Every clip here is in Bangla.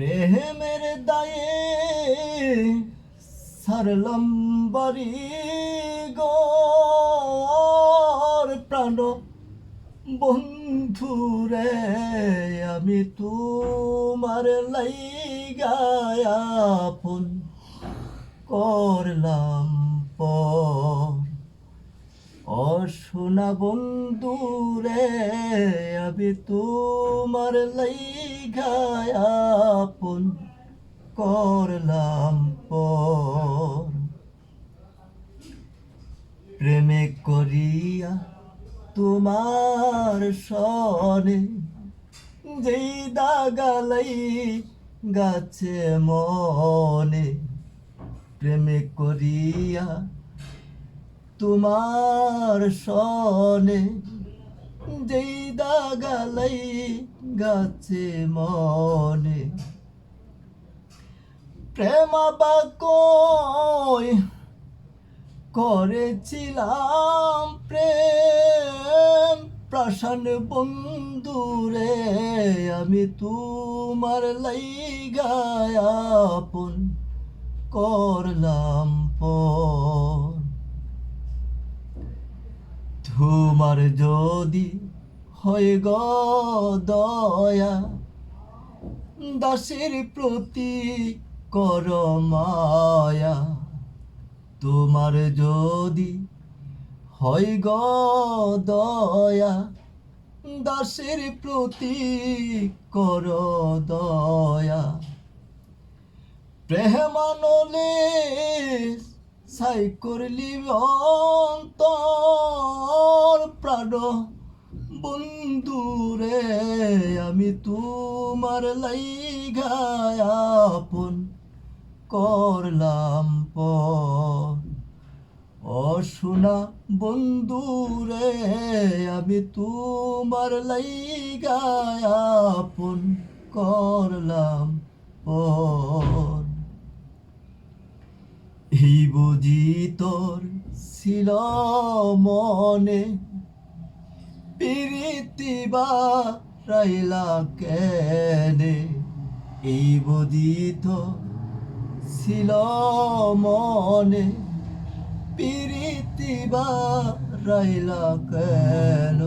প্রেমের দায়ে সারলাম বাড়ি গর প্রাণ। বন্ধুরে আমি তোমার লাইগায়াপন করলাম পর। অশোনা বন্ধুরে আমি তোমার লাইগায়াপন করলাম পর। প্রেমে করিয়া তোমার সনে যেই দাগালাই গাছে মনে, প্রেমে করিয়া তোমার সনে যেই দাগালাই গাছে মনে। প্রেমা বাকয় করেছিলাম প্রেম। প্রাসান বন্ধুরে, আমি তোমার লাইগায়াপন করলাম পর তোমার যদি হয় গ দয়া, দাসের প্রতি কর মায়া। তোমার যদি হয় গ দয়া, দাসের প্রতি কর দয়া। প্রেমানলে সাই করলি অন্তর প্রাণ। বন্ধু রে আমি তোমার লাইগায়াপন করলাম পর অশুনা বন্ধুরে, আমি তোমার লাইগায়াপন করলাম পর এই তোর ছিল মনে প্রীতিবা রাইলা কেনে? এই বুঝি ছিল মনে প্রীতিবা রাইলা কেন?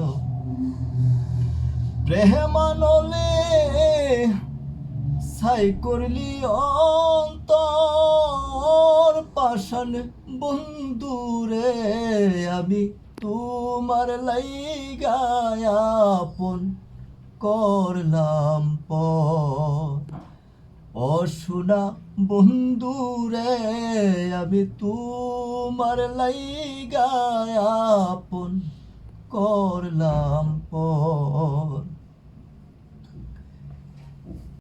প্রেমানলে সাই করলি অন্তর পাশান বন্ধুরে আমি তোমার লাইগায়াপন করলাম পর অশুনা বন্ধুরে আমি তোমার লাইগায়াপন করলাম পর